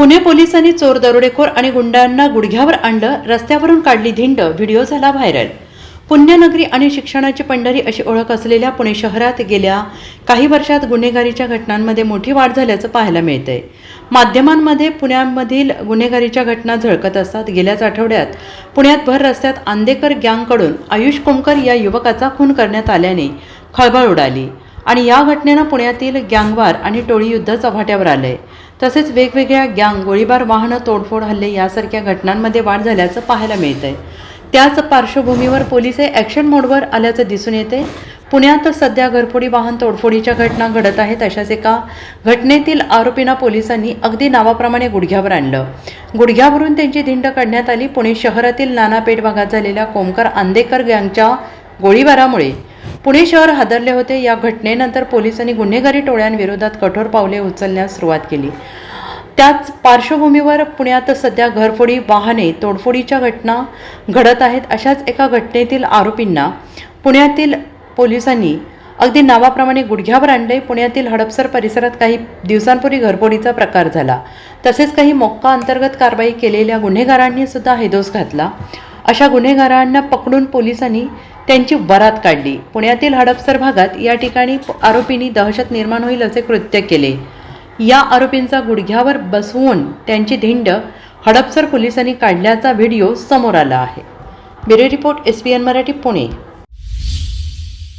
पुणे पोलिसांनी चोर दरोडेखोर आणि गुंडांना गुडघ्यावर आणलं रस्त्यावरून काढली धिंड व्हिडिओ झाला व्हायरल. पुण्यनगरी आणि शिक्षणाची पंढरी अशी ओळख असलेल्या पुणे शहरात गेल्या काही वर्षात गुन्हेगारीच्या घटनांमध्ये मोठी वाढ झाल्याचं पाहायला मिळतंय. माध्यमांमध्ये पुण्यामधील गुन्हेगारीच्या घटना झळकत असतात. गेल्याच आठवड्यात पुण्यात भर रस्त्यात आंदेकर गँगकडून आयुष कोमकर या युवकाचा खून करण्यात आल्याने खळबळ उडाली. आणि या घटनेनं पुण्यातील गँगवार आणि टोळी युद्ध चव्हाट्यावर आलंय. तसेच वेगवेगळ्या गँग गोळीबार वाहनं तोडफोड हल्ले यासारख्या घटनांमध्ये वाढ झाल्याचं पाहायला मिळतंय. त्याच पार्श्वभूमीवर पोलीस ॲक्शन मोडवर आल्याचं दिसून येते. पुण्यात सध्या घरफोडी वाहन तोडफोडीच्या घटना घडत आहेत अशाच एका घटनेतील आरोपींना पोलिसांनी अगदी नावाप्रमाणे गुडघ्यावर आणलं. गुडघ्यावरून त्यांची धिंड काढण्यात आली. पुणे शहरातील नानापेठ भागात झालेल्या कोमकर आंदेकर गँगच्या गोळीबारामुळे पुणे शहर हादरले होते. या घटनेनंतर पोलिसांनी गुन्हेगारी टोळ्यांविरोधात कठोर पावले उचलण्यास सुरुवात केली. त्याच पार्श्वभूमीवर पुण्यात सध्या घरफोडी वाहने तोडफोडीच्या घटना घडत आहेत अशाच एका घटनेतील आरोपींना पुण्यातील पोलिसांनी अगदी नावाप्रमाणे गुडघ्यावर आणले. पुण्यातील हडपसर परिसरात काही दिवसांपूर्वी घरफोडीचा प्रकार झाला. तसेच काही मोक्का अंतर्गत कारवाई केलेल्या गुन्हेगारांनी सुद्धा हैदोस घातला. अशा गुन्हेगारांना पकडून पोलिसांनी त्यांची वरात काढली. पुण्यातील हडपसर भागात या ठिकाणी आरोपींनी दहशत निर्माण होईल असे कृत्य केले. या आरोपींचा गुडघ्यावर बसवून त्यांची धिंड हडपसर पोलिसांनी काढल्याचा व्हिडिओ समोर आला आहे. Bureau report S P N Marathi Pune.